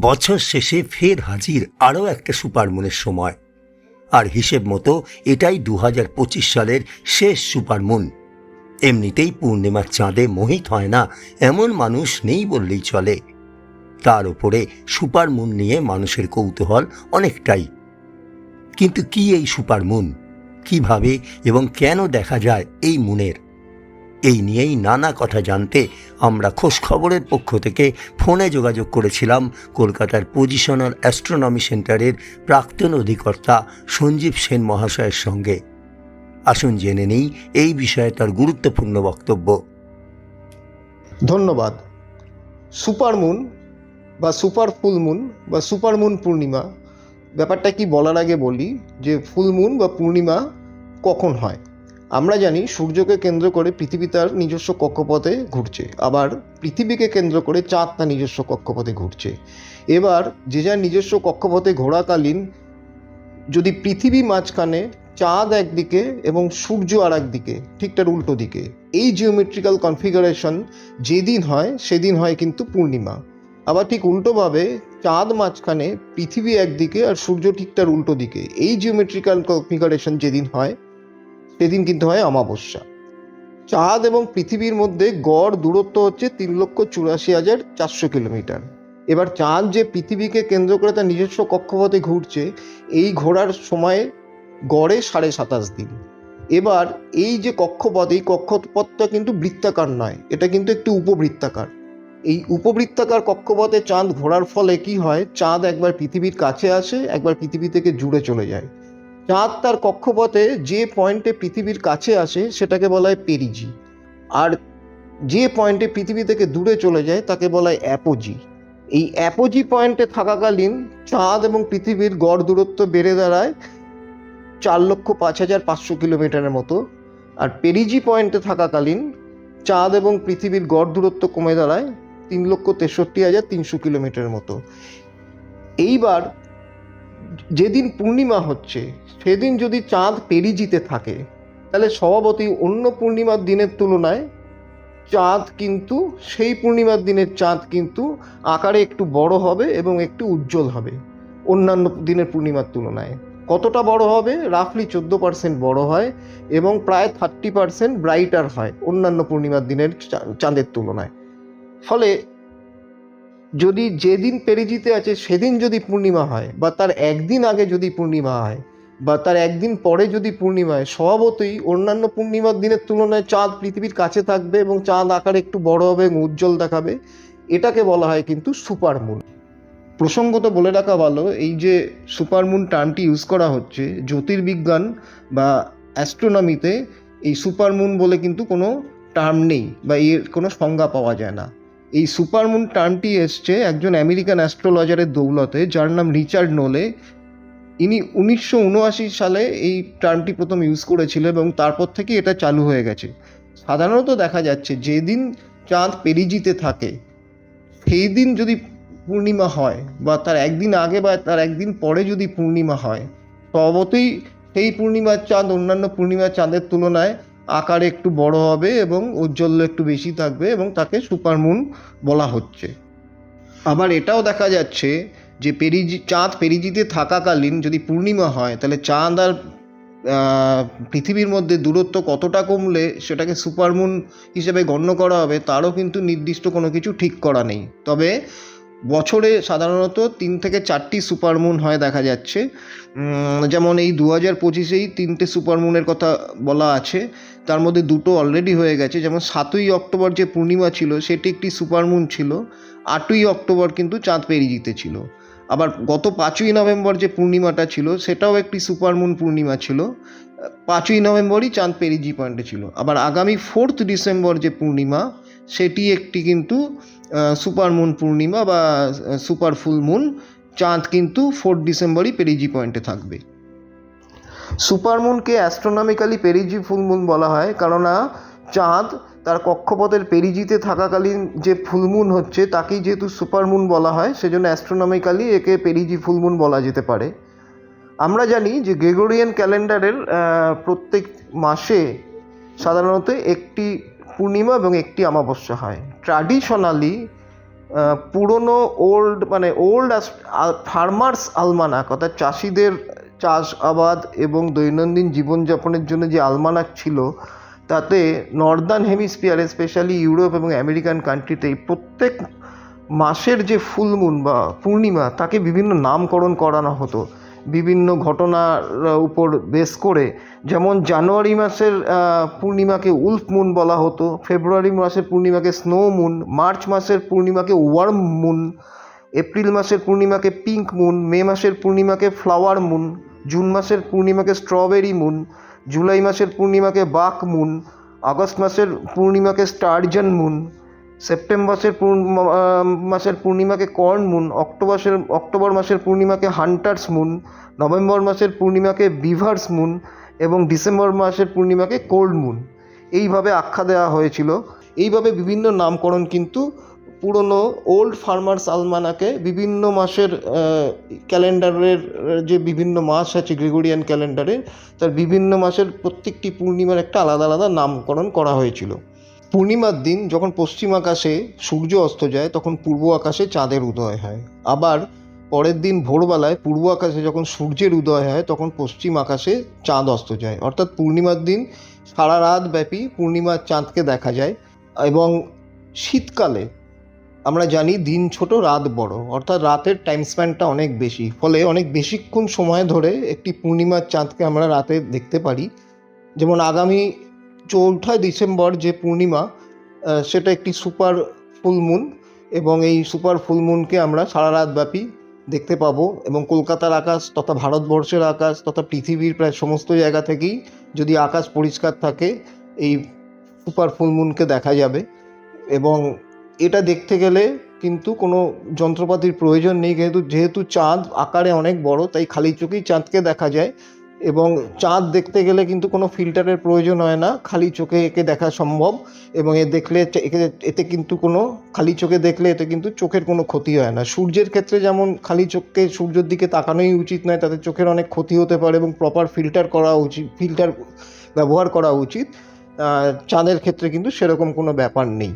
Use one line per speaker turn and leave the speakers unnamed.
বছর শেষে ফের হাজির আরও একটা সুপারমুনের সময়। আর হিসেব মতো এটাই দু হাজার পঁচিশ সালের শেষ সুপারমুন। এমনিতেই পূর্ণিমার চাঁদে মোহিত হয় না, এমন মানুষ নেই বললেই চলে। তার উপরে সুপারমুন নিয়ে মানুষের কৌতূহল অনেকটাই। কিন্তু কি এই সুপারমুন? কীভাবে এবং কেন দেখা যায় এই মুনের? এই নিয়েই নানা কথা জানতে আমরা খোঁজ খবরের পক্ষ থেকে ফোনে যোগাযোগ করেছিলাম কলকাতার পজিশনাল অ্যাস্ট্রোনমি সেন্টারের প্রাক্তন অধিকর্তা সঞ্জীব সেন মহাশয়ের সঙ্গে। আসুন জেনে নেই এই বিষয়ে তার গুরুত্বপূর্ণ বক্তব্য।
ধন্যবাদ। সুপারমুন বা সুপার ফুলমুন বা সুপারমুন পূর্ণিমা, ব্যাপারটা কি বলার আগে বলি যে ফুলমুন বা পূর্ণিমা কখন হয়? আমরা জানি সূর্যকে কেন্দ্র করে পৃথিবী তার নিজস্ব কক্ষপথে ঘুরছে, আবার পৃথিবীকে কেন্দ্র করে চাঁদ তার নিজস্ব কক্ষপথে ঘুরছে। এবার যে যার নিজস্ব কক্ষপথে ঘোরাকালীন, যদি পৃথিবী মাঝখানে চাঁদ একদিকে এবং সূর্য আর একদিকে ঠিক তার উল্টো দিকে, এই জিওমেট্রিক্যাল কনফিগারেশন যেদিন হয়, সেদিন হয় কিন্তু পূর্ণিমা। আবার ঠিক উল্টোভাবে চাঁদ মাঝখানে পৃথিবী একদিকে আর সূর্য ঠিক তার উল্টো দিকে, এই জিওমেট্রিক্যাল কনফিগারেশন যেদিন হয় সেদিন কিন্তু হয় অমাবস্যা। চাঁদ এবং পৃথিবীর মধ্যে গড় দূরত্ব হচ্ছে তিন লক্ষ চুরাশি হাজার চারশো কিলোমিটার। এবার চাঁদ যে পৃথিবীকে কেন্দ্র করে তার নিজস্ব কক্ষপথে ঘুরছে, এই ঘোরার সময় গড়ে সাড়ে সাতাশ দিন। এবার এই যে কক্ষপথ, এই কক্ষপথটা কিন্তু বৃত্তাকার নয়, এটা কিন্তু একটি উপবৃত্তাকার। এই উপবৃত্তাকার কক্ষপথে চাঁদ ঘোরার ফলে কি হয়? চাঁদ একবার পৃথিবীর কাছে আসে, একবার পৃথিবী থেকে জুড়ে চলে যায়। চাঁদ তার কক্ষপথে যে পয়েন্টে পৃথিবীর কাছে আসে সেটাকে বলা হয় পেরিজি। আর যে পয়েন্টে পৃথিবী থেকে দূরে চলে যায় তাকে বলা হয় অ্যাপোজি। এই অ্যাপোজি পয়েন্টে থাকাকালীন চাঁদ এবং পৃথিবীর গড় দূরত্ব বেড়ে দাঁড়ায় চার লক্ষ পাঁচ হাজার পাঁচশো কিলোমিটারের মতো। আর পেরিজি পয়েন্টে থাকাকালীন চাঁদ এবং পৃথিবীর গড় দূরত্ব কমে দাঁড়ায় তিন লক্ষ তেষট্টি হাজার তিনশো কিলোমিটারের মতো। এইবার যেদিন পূর্ণিমা হচ্ছে, সেদিন যদি চাঁদ পেরিজিতে থাকে, তাহলে স্বভাবতই অন্য পূর্ণিমার দিনের তুলনায় চাঁদ কিন্তু, সেই পূর্ণিমার দিনের চাঁদ কিন্তু আকারে একটু বড় হবে এবং একটু উজ্জ্বল হবে অন্যান্য দিনের পূর্ণিমার তুলনায়। কতটা বড় হবে? রাফলি চোদ্দ পার্সেন্ট বড় হয় এবং প্রায় থার্টি পার্সেন্ট ব্রাইটার হয় অন্যান্য পূর্ণিমার দিনের চাঁদের তুলনায়। ফলে যদি যেদিন পেরিজিতে আছে, সেদিন যদি পূর্ণিমা হয়, বা তার একদিন আগে যদি পূর্ণিমা হয়, বা তার একদিন পরে যদি পূর্ণিমা হয়, স্বভাবতই অন্যান্য পূর্ণিমার দিনের তুলনায় চাঁদ পৃথিবীর কাছে থাকবে এবং চাঁদ আকারে একটু বড় হবে এবং উজ্জ্বল দেখাবে। এটাকে বলা হয় কিন্তু সুপারমুন প্রসঙ্গত বলে রাখা ভালো, এই যে সুপারমুন টার্মটি ইউজ করা হচ্ছে, জ্যোতির্বিজ্ঞান বা অ্যাস্ট্রোনমিতে এই সুপারমুন বলে কিন্তু কোনো টার্ম নেই বা এর কোনো সংজ্ঞা পাওয়া যায় না। এই সুপারমুন টার্মটি এসছে একজন আমেরিকান অ্যাস্ট্রোলজারের দৌলতে, যার নাম রিচার্ড নোলে। ইনি উনিশশো উনআশি সালে এই টার্মটি প্রথম ইউজ করেছিল এবং তারপর থেকে এটা চালু হয়ে গেছে। সাধারণত দেখা যাচ্ছে যেদিন চাঁদ পেরিজিতে থাকে সেই দিন যদি পূর্ণিমা হয় বা তার একদিন আগে বা তার একদিন পরে যদি পূর্ণিমা হয়, স্বভাবতই সেই পূর্ণিমার চাঁদ অন্যান্য পূর্ণিমার চাঁদের তুলনায় আকারে একটু বড় হবে এবং ঔজ্জ্বল্য একটু বেশি থাকবে এবং তাকে সুপারমুন বলা হচ্ছে। আবার এটাও দেখা যাচ্ছে যে পেরিজি চাঁদ পেরিজিতে থাকাকালীন যদি পূর্ণিমা হয়, তাহলে চাঁদ আর পৃথিবীর মধ্যে দূরত্ব কতটা কমলে সেটাকে সুপারমুন হিসেবে গণ্য করা হবে, তারও কিন্তু নির্দিষ্ট কোনো কিছু ঠিক করা নেই। তবে বছরে সাধারণত তিন থেকে চারটি সুপারমুন হয় দেখা যাচ্ছে। যেমন এই দু হাজার পঁচিশেই তিনটে সুপারমুনের কথা বলা আছে। তার মধ্যে দুটো অলরেডি হয়ে গেছে। যেমন সাতই অক্টোবর যে পূর্ণিমা ছিল, সেটি একটি সুপারমুন ছিল। আটই অক্টোবর কিন্তু চাঁদ পেরিজিতে ছিল আবার গত পাঁচই নভেম্বর যে পূর্ণিমাটা ছিল, সেটাও একটি সুপারমুন পূর্ণিমা ছিল। পাঁচই নভেম্বরই চাঁদ পেরিজি পয়েন্টে ছিল। আবার আগামী ফোর্থ ডিসেম্বর যে পূর্ণিমা সেটি একটি কিন্তু সুপারমুন পূর্ণিমা বা সুপার ফুল মুন, চাঁদ কিন্তু ফোর্থ ডিসেম্বরই পেরিজি পয়েন্টে থাকবে। সুপারমুনকে অ্যাস্ট্রোনমিক্যালি পেরিজি ফুলমুন বলা হয়, কেননা চাঁদ তার কক্ষপথের পেরিজিতে থাকাকালীন যে ফুলমুন হচ্ছে, তাকেই যেহেতু সুপারমুন বলা হয়, সেজন্য অ্যাস্ট্রোনমিক্যালি একে পেরিজি ফুলমুন বলা যেতে পারে। আমরা জানি যে গ্রেগোরিয়ান ক্যালেন্ডারের প্রত্যেক মাসে সাধারণত একটি পূর্ণিমা এবং একটি অমাবস্যা হয়। ট্র্যাডিশনালি পুরনো ওল্ড মানে ওল্ড ফার্মার্স আলমানাক অর্থাৎ চাষিদের চাষ আবাদ এবং দৈনন্দিন জীবনযাপনের জন্য যে আলমানাক ছিল, তাতে নর্দার্ন হেমিস্ফিয়ারে স্পেশালি ইউরোপ এবং আমেরিকান কান্ট্রিতে প্রত্যেক মাসের যে ফুলমুন বা পূর্ণিমা, তাকে বিভিন্ন নামকরণ করানো হতো। বিভিন্ন ঘটনার উপর বেস করে, যেমন জানুয়ারি মাসের পূর্ণিমাকে উলফ মুন বলা হতো, ফেব্রুয়ারি মাসের পূর্ণিমাকে স্নো মুন, মার্চ মাসের পূর্ণিমাকে ওয়ার্ম মুন, এপ্রিল মাসের পূর্ণিমাকে পিঙ্ক মুন, মে মাসের পূর্ণিমাকে ফ্লাওয়ার মুন, জুন মাসের পূর্ণিমাকে স্ট্রবেরি মুন, জুলাই মাসের পূর্ণিমাকে বাক মুন, আগস্ট মাসের পূর্ণিমাকে স্টারজন মুন সেপ্টেম্বর মাসের মাসের পূর্ণিমাকে কর্ন মুন, অক্টোবর অক্টোবর মাসের পূর্ণিমাকে হান্টার্স মুন, নভেম্বর মাসের পূর্ণিমাকে বিভার্স মুন এবং ডিসেম্বর মাসের পূর্ণিমাকে কোল্ড মুন। এইভাবে আখ্যা দেওয়া হয়েছিল। এইভাবে বিভিন্ন নামকরণ কিন্তু পুরনো ওল্ড ফার্মার্স আলমানাকে বিভিন্ন মাসের ক্যালেন্ডারের, যে বিভিন্ন মাস আছে গ্রেগরিয়ান ক্যালেন্ডারে তার বিভিন্ন মাসের প্রত্যেকটি পূর্ণিমার একটা আলাদা আলাদা নামকরণ করা হয়েছিল। পূর্ণিমার দিন যখন পশ্চিম আকাশে সূর্য অস্ত যায়, তখন পূর্ব আকাশে চাঁদের উদয় হয়। আবার পরের দিন ভোরবেলায় পূর্ব আকাশে যখন সূর্যের উদয় হয়, তখন পশ্চিম আকাশে চাঁদ অস্ত যায়। অর্থাৎ পূর্ণিমার দিন সারা রাত ব্যাপী পূর্ণিমার চাঁদকে দেখা যায় এবং শীতকালে আমরা জানি দিন ছোট, রাত বড়। অর্থাৎ রাতের টাইম স্প্যানটা অনেক বেশি। ফলে অনেক বেশিক্ষণ সময় ধরে একটি পূর্ণিমার চাঁদকে আমরা রাতে দেখতে পারি। যেমন আগামী চৌঠা ডিসেম্বর যে পূর্ণিমা সেটা একটি সুপার ফুল মুন এবং এই সুপার ফুল মুনকে আমরা সারা রাত ব্যাপী দেখতে পাবো এবং কলকাতার আকাশ তথা ভারতবর্ষের আকাশ তথা পৃথিবীর প্রায় সমস্ত জায়গা থেকেই যদি আকাশ পরিষ্কার থাকে, এই সুপার ফুল মুনকে দেখা যাবে এবং এটা দেখতে গেলে কিন্তু কোনো যন্ত্রপাতির প্রয়োজন নেই কিন্তু যেহেতু চাঁদ আকারে অনেক বড়, তাই খালি চোখেই চাঁদকে দেখা যায়। এবং চাঁদ দেখতে গেলে কিন্তু কোনো ফিল্টারের প্রয়োজন হয় না, খালি চোখে একে দেখা সম্ভব এবং এ দেখলে একে- এতে কিন্তু কোনো খালি চোখে দেখলে এতে কিন্তু চোখের কোনো ক্ষতি হয় না। সূর্যের ক্ষেত্রে যেমন খালি চোখকে সূর্যের দিকে তাকানোই উচিত নয়, তাতে চোখের অনেক ক্ষতি হতে পারে এবং প্রপার ফিল্টার করা উচিত ফিল্টার ব্যবহার করা উচিত। চাঁদের ক্ষেত্রে কিন্তু সেরকম কোনো ব্যাপার নেই।